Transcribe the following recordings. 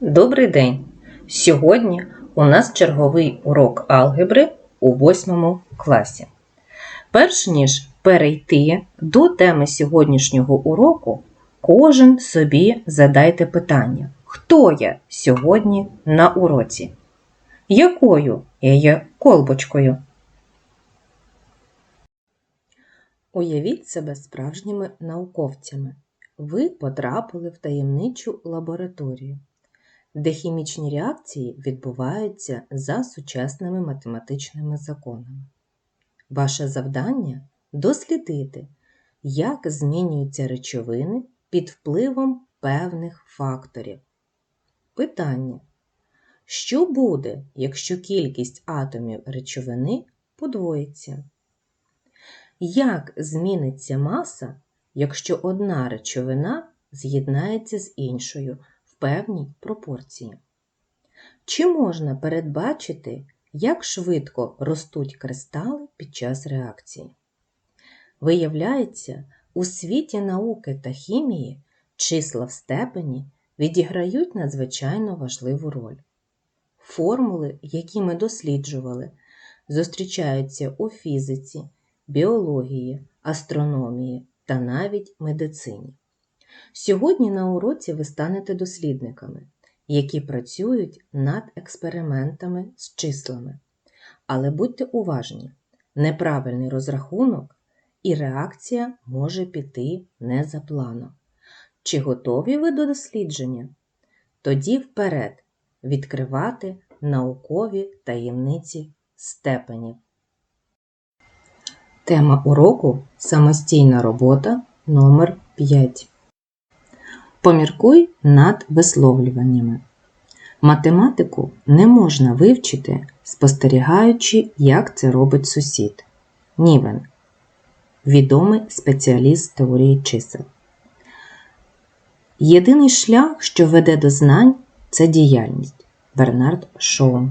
Добрий день! Сьогодні у нас черговий урок алгебри у 8 класі. Перш ніж перейти до теми сьогоднішнього уроку, кожен собі задайте питання: хто я сьогодні на уроці? Якою я є колбочкою? Уявіть себе справжніми науковцями. Ви потрапили в таємничу лабораторію де хімічні реакції відбуваються за сучасними математичними законами. Ваше завдання дослідити, як змінюються речовини під впливом певних факторів. Питання. Що буде, якщо кількість атомів речовини подвоїться? Як зміниться маса, якщо одна речовина з'єднається з іншою певній пропорції. Чи можна передбачити, як швидко ростуть кристали під час реакції? Виявляється, у світі науки та хімії числа в степені відіграють надзвичайно важливу роль. Формули, які ми досліджували, зустрічаються у фізиці, біології, астрономії та навіть медицині. Сьогодні на уроці ви станете дослідниками, які працюють над експериментами з числами. Але будьте уважні, неправильний розрахунок і реакція може піти не за планом. Чи готові ви до дослідження? Тоді вперед відкривати наукові таємниці степенів. Тема уроку самостійна робота номер 5 Поміркуй над висловлюваннями. Математику не можна вивчити, спостерігаючи, як це робить сусід. Нівен відомий спеціаліст теорії чисел. Єдиний шлях, що веде до знань, це діяльність. Бернард Шоу.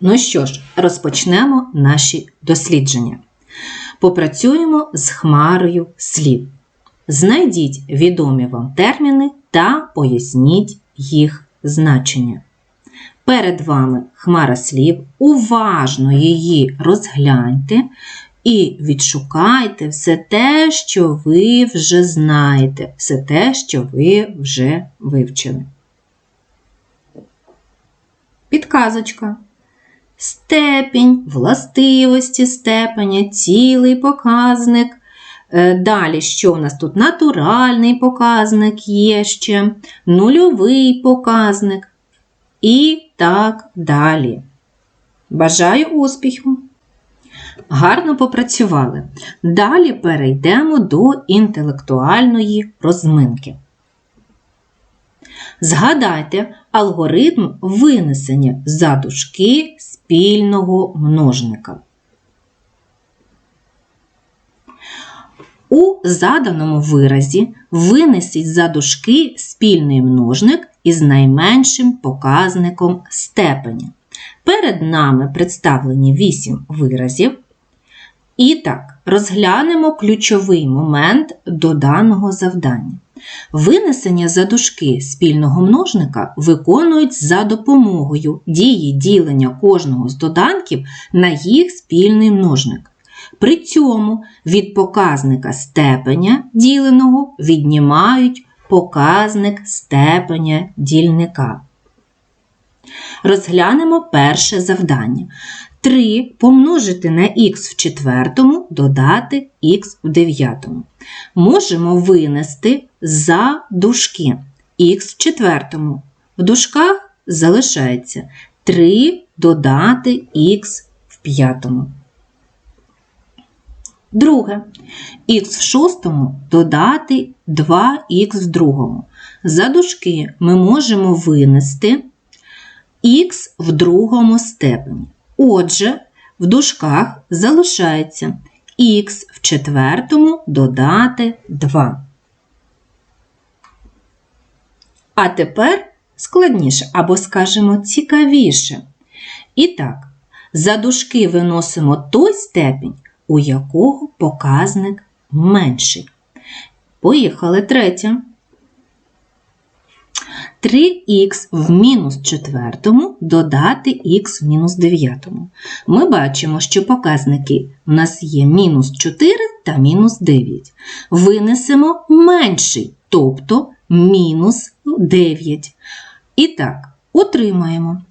Ну що ж, розпочнемо наші дослідження. Попрацюємо з хмарою слів. Знайдіть відомі вам терміни та поясніть їх значення. Перед вами хмара слів, уважно її розгляньте і відшукайте все те, що ви вже знаєте, все те, що ви вже вивчили. Підказочка. Степінь, властивості степеня, цілий показник. Е, далі, що в нас тут? Натуральний показник є ще, нульовий показник і так далі. Бажаю успіху! Гарно попрацювали. Далі перейдемо до інтелектуальної розминки. Згадайте алгоритм винесення за дужки спільного множника. У заданому виразі винесіть за дужки спільний множник із найменшим показником степеня. Перед нами представлені 8 виразів. І так, розглянемо ключовий момент до даного завдання. Винесення за дужки спільного множника виконують за допомогою дії ділення кожного з доданків на їх спільний множник. При цьому від показника степеня діленого віднімають показник степеня дільника. Розглянемо перше завдання. 3 помножити на х в четвертому додати х в дев'ятому. Можемо винести за дужки х в четвертому. В дужках залишається 3 додати х в п'ятому. Друге. Х в шостому додати 2х в другому. За дужки ми можемо винести х в другому степені. Отже, в дужках залишається х в четвертому додати 2. А тепер складніше або, скажемо, цікавіше. І так, за дужки виносимо той степінь, у якого показник менший. Поїхали третє. 3х в мінус четвертому додати х в мінус дев'ятому. Ми бачимо, що показники в нас є мінус 4 та мінус 9. Винесемо менший, тобто мінус 9. І так, отримаємо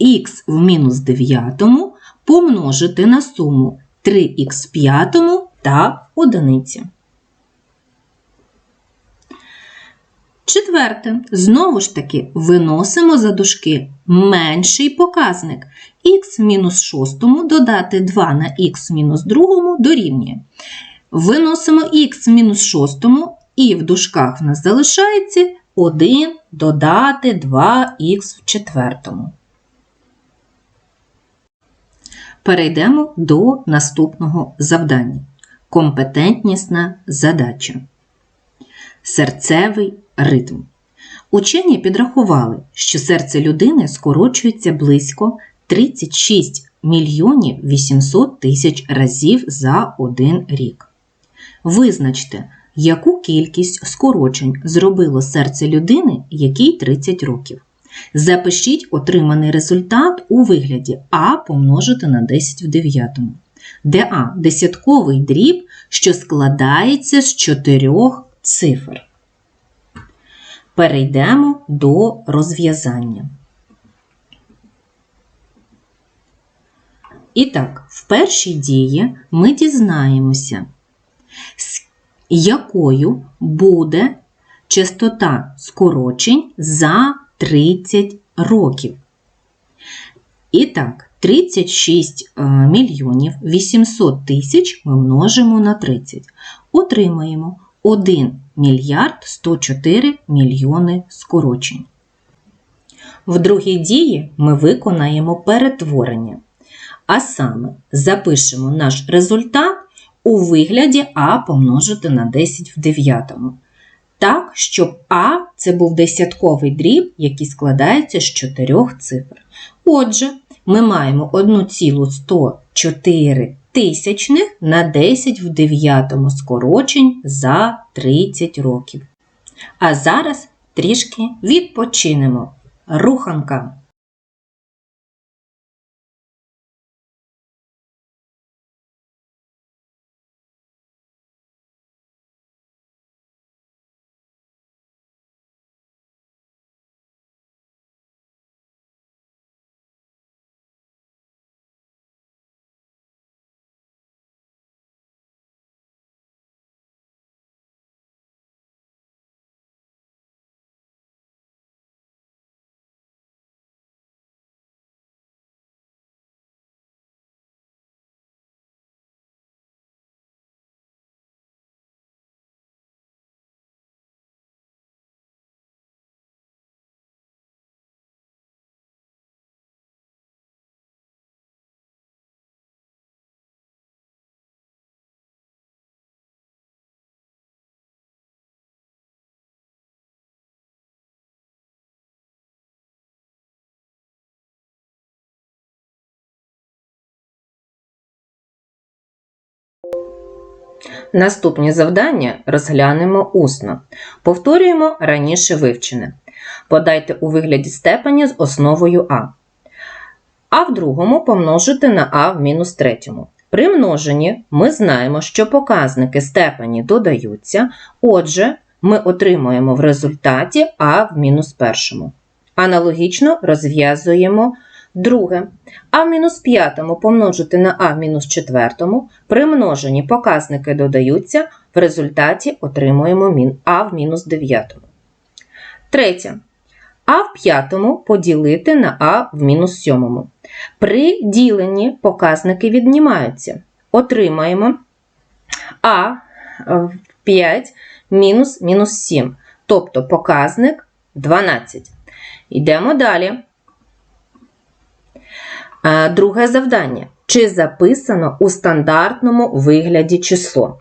х в мінус дев'ятому помножити на суму 3х в п'ятому та одиниці. Четверте. Знову ж таки, виносимо за дужки менший показник. х мінус шостому додати 2 на х мінус другому дорівнює. Виносимо х мінус шостому і в дужках в нас залишається 1 додати 2х в четвертому. Перейдемо до наступного завдання. Компетентнісна задача. Серцевий ритм. Учені підрахували, що серце людини скорочується близько 36 мільйонів 800 тисяч разів за один рік. Визначте, яку кількість скорочень зробило серце людини, якій 30 років. Запишіть отриманий результат у вигляді А помножити на 10 в 9, де А десятковий дріб, що складається з чотирьох цифр. Перейдемо до розв'язання. І так, в першій дії ми дізнаємося, з якою буде частота скорочень за 30 років. І так, 36 е, мільйонів 800 тисяч ми множимо на 30. Отримаємо 1 мільярд 104 мільйони скорочень. В другій дії ми виконаємо перетворення. А саме запишемо наш результат у вигляді А помножити на 10 в 9. Так, щоб А це був десятковий дріб, який складається з чотирьох цифр. Отже, ми маємо 1,104 тисячних на 10 в 9 скорочень за 30 років. А зараз трішки відпочинемо. Руханка. Наступні завдання розглянемо усно. Повторюємо раніше вивчене. Подайте у вигляді степені з основою А. А в другому помножити на А в мінус третьому. При множенні ми знаємо, що показники степені додаються, отже, ми отримуємо в результаті А в мінус першому. Аналогічно розв'язуємо Друге, а в мінус п'ятому помножити на а в мінус четвертому, при множенні показники додаються, в результаті отримуємо а в мінус дев'ятому. Третє. А в п'ятому поділити на а в мінус сьомому. При діленні показники віднімаються. Отримаємо а в 5 мінус мінус 7, тобто показник 12. Йдемо далі. Друге завдання. Чи записано у стандартному вигляді число?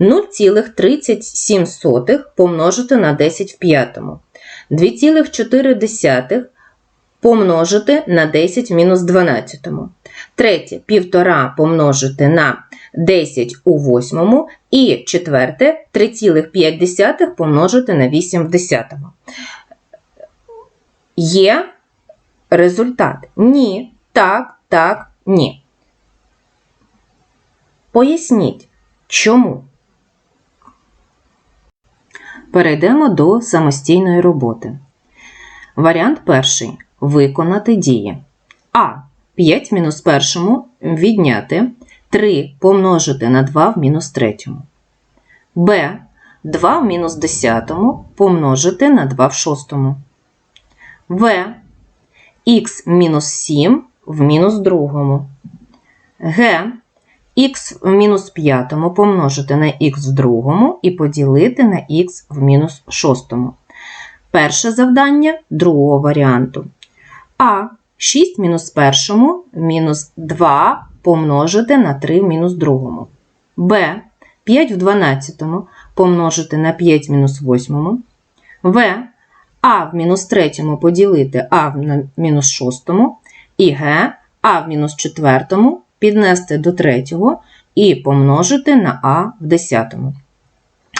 0,37 помножити на 10 в п'ятому. 2,4 помножити на 10 в мінус 12. Третє 1,5 помножити на 10 у восьмому. І четверте 3,5 помножити на 8 в десятому. є результат? Ні, так, так, ні. Поясніть, чому? Перейдемо до самостійної роботи. Варіант перший. Виконати дії. А. 5 в мінус першому відняти 3 помножити на 2 в мінус третьому. Б. 2 в мінус десятому помножити на 2 в шостому. В. Х мінус 7 в мінус другому. Г. Х в мінус п'ятому помножити на х в другому і поділити на х в мінус шостому. Перше завдання другого варіанту. А 6 в мінус першому мінус 2 помножити на 3 в мінус другому. Б 5 в 12 помножити на 5 в мінус 8. В А в мінус 3 поділити А в мінус 6. І Г А в мінус 4 піднести до третього і помножити на А в 10.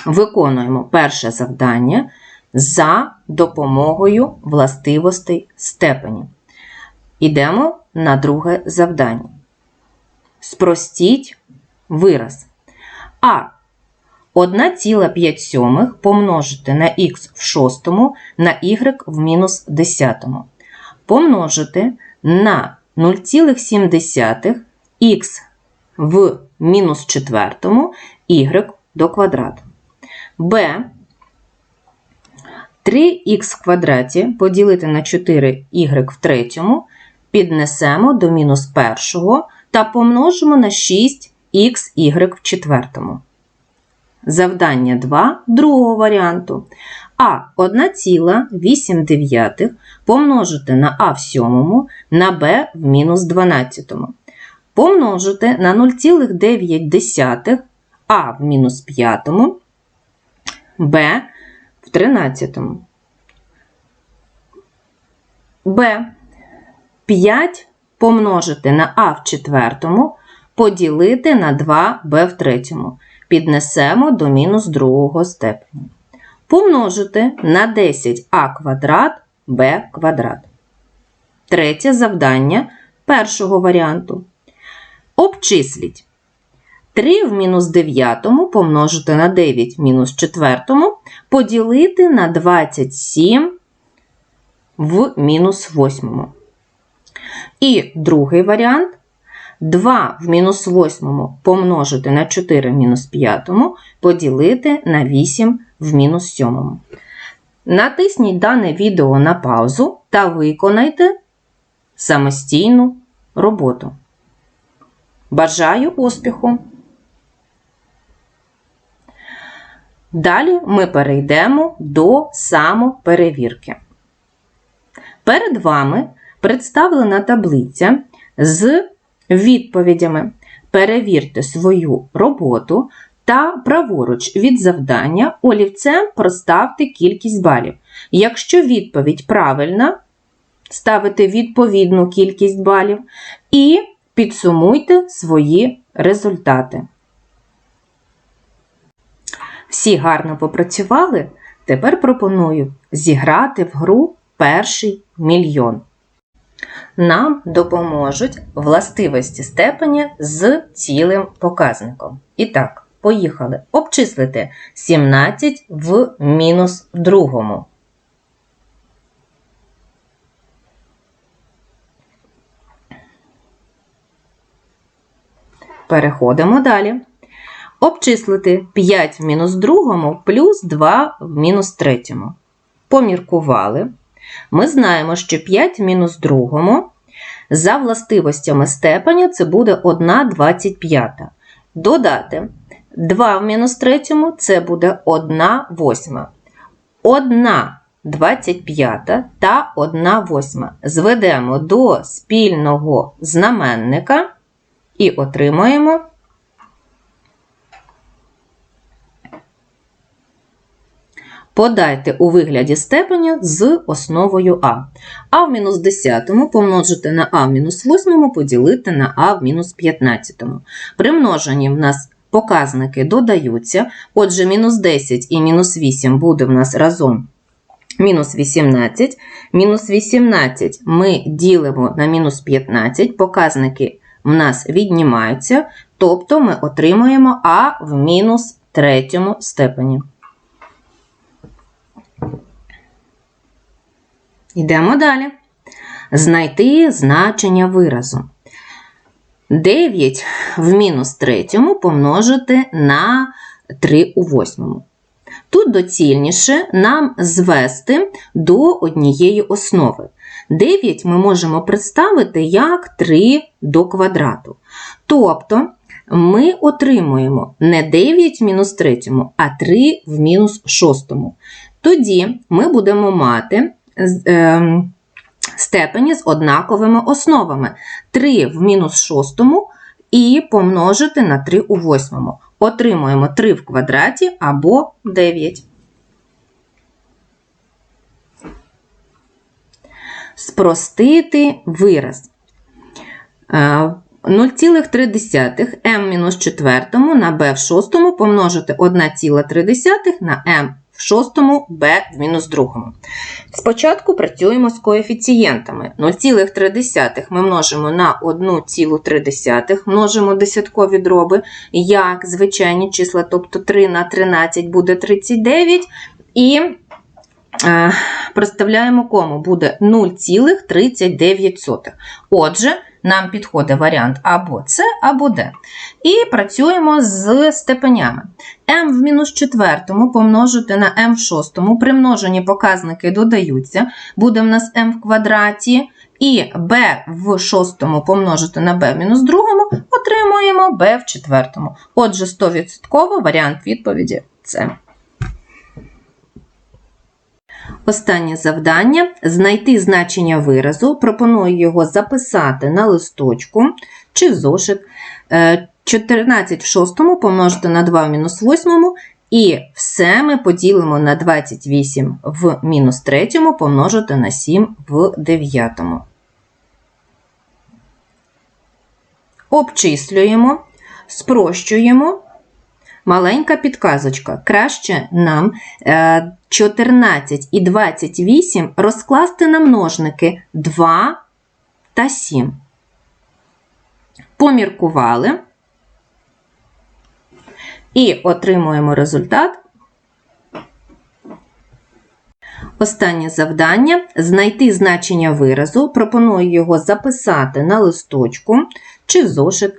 Виконуємо перше завдання за допомогою властивостей степені. Ідемо на друге завдання. Спростіть вираз. А 1,5 сьомих помножити на х в шостому на y в мінус десятому. Помножити на 0,7 х в мінус четвертому y до квадрату. Б 3х в квадраті поділити на 4y в третьому піднесемо до мінус першого та помножимо на 6xy в четвертому. Завдання 2 другого варіанту. А 1,8 помножити на А в сьомому на Б в мінус 12. Помножити на 0,9 А в мінус 5, Б в 13. Б 5 помножити на А в четвертому, поділити на 2b в третьому. Піднесемо до мінус другого степені. Помножити на 10а квадрат b квадрат. Третє завдання першого варіанту. Обчисліть. 3 в мінус 9 помножити на 9 в мінус 4 поділити на 27 в мінус 8. І другий варіант 2 в мінус 8 помножити на 4 в мінус 5 поділити на 8 в мінус 7. Натисніть дане відео на паузу та виконайте самостійну роботу. Бажаю успіху! Далі ми перейдемо до самоперевірки. Перед вами представлена таблиця з відповідями. Перевірте свою роботу та праворуч від завдання олівцем проставте кількість балів. Якщо відповідь правильна, ставите відповідну кількість балів і підсумуйте свої результати. Всі гарно попрацювали. Тепер пропоную зіграти в гру перший мільйон. Нам допоможуть властивості степеня з цілим показником. І так, поїхали. Обчислити 17 в мінус другому. Переходимо далі. Обчислити 5 в мінус другому плюс 2 в мінус третьому. Поміркували. Ми знаємо, що 5 в мінус другому за властивостями степеня це буде 1 25. Додати 2 в мінус третьому це буде 1 восьма. 1 25 та 1 восьма. Зведемо до спільного знаменника і отримаємо Подайте у вигляді степеня з основою А. А в мінус 10 помножити на А в мінус 8 поділити на А в мінус 15. При множенні в нас показники додаються. Отже, мінус 10 і мінус 8 буде в нас разом мінус 18. Мінус 18 ми ділимо на мінус 15, показники в нас віднімаються, тобто ми отримуємо А в мінус третьому степені. Йдемо далі. Знайти значення виразу. 9 в мінус третьому помножити на 3 у восьмому. Тут доцільніше нам звести до однієї основи. 9 ми можемо представити як 3 до квадрату. Тобто ми отримуємо не 9 в мінус третьому, а 3 в мінус шостому. Тоді ми будемо мати е, степені з однаковими основами. 3 в мінус шостому і помножити на 3 у восьмому. Отримуємо 3 в квадраті або 9. Спростити вираз. 0,3 m-4 на b в шостому помножити 1,3 на m шостому, b в мінус другому. Спочатку працюємо з коефіцієнтами. 0,3 ми множимо на 1,3, множимо десяткові дроби, як звичайні числа, тобто 3 на 13 буде 39. І е, проставляємо кому буде 0,39. Отже, нам підходить варіант або С, або Д. І працюємо з степенями. m в мінус четвертому помножити на m в шостому, примножені показники додаються, буде в нас m в квадраті. І b в шостому помножити на b в мінус другому, отримуємо b в четвертому. Отже, 100% варіант відповіді С. Останнє завдання знайти значення виразу. Пропоную його записати на листочку чи зошит. 14 е, в 6 помножити на 2 в мінус 8, і все ми поділимо на 28 в мінус 3 помножити на 7 в 9. Обчислюємо, спрощуємо. Маленька підказочка. Краще нам 14 е, і 28 розкласти на множники 2 та 7. Поміркували і отримуємо результат. Останнє завдання знайти значення виразу. Пропоную його записати на листочку чи зошит.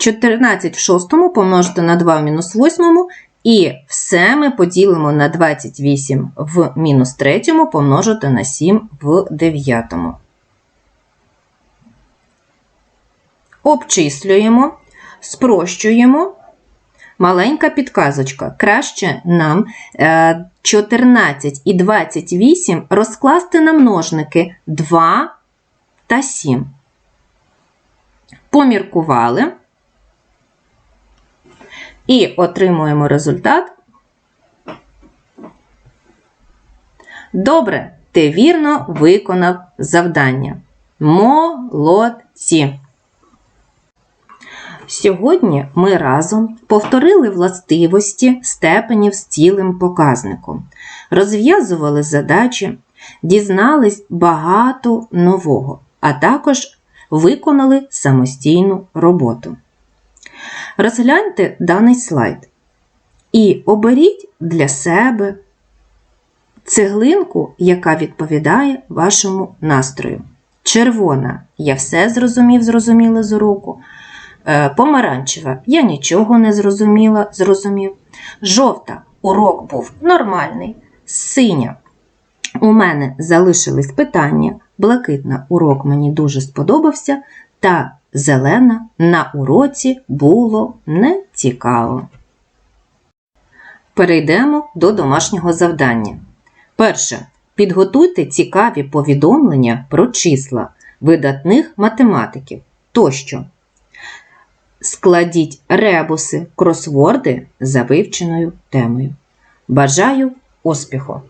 Е, 14 в шостому помножити на 2 в мінус 8, і все ми поділимо на 28 в мінус 3 помножити на 7 в 9. Обчислюємо, спрощуємо. Маленька підказочка. Краще нам 14 е, і 28 розкласти на множники 2 та 7. Поміркували і отримуємо результат. Добре, ти вірно виконав завдання. Молодці! Сьогодні ми разом повторили властивості степенів з цілим показником, розв'язували задачі, дізнались багато нового, а також виконали самостійну роботу. Розгляньте даний слайд і оберіть для себе цеглинку, яка відповідає вашому настрою. Червона я все зрозумів, зрозуміла з уроку. Е, помаранчева я нічого не зрозуміла, зрозумів. Жовта урок був нормальний. Синя. У мене залишились питання. Блакитна урок мені дуже сподобався. Та зелена на уроці було не цікаво. Перейдемо до домашнього завдання. Перше. Підготуйте цікаві повідомлення про числа видатних математиків тощо. Складіть ребуси, кросворди за вивченою темою. Бажаю успіху!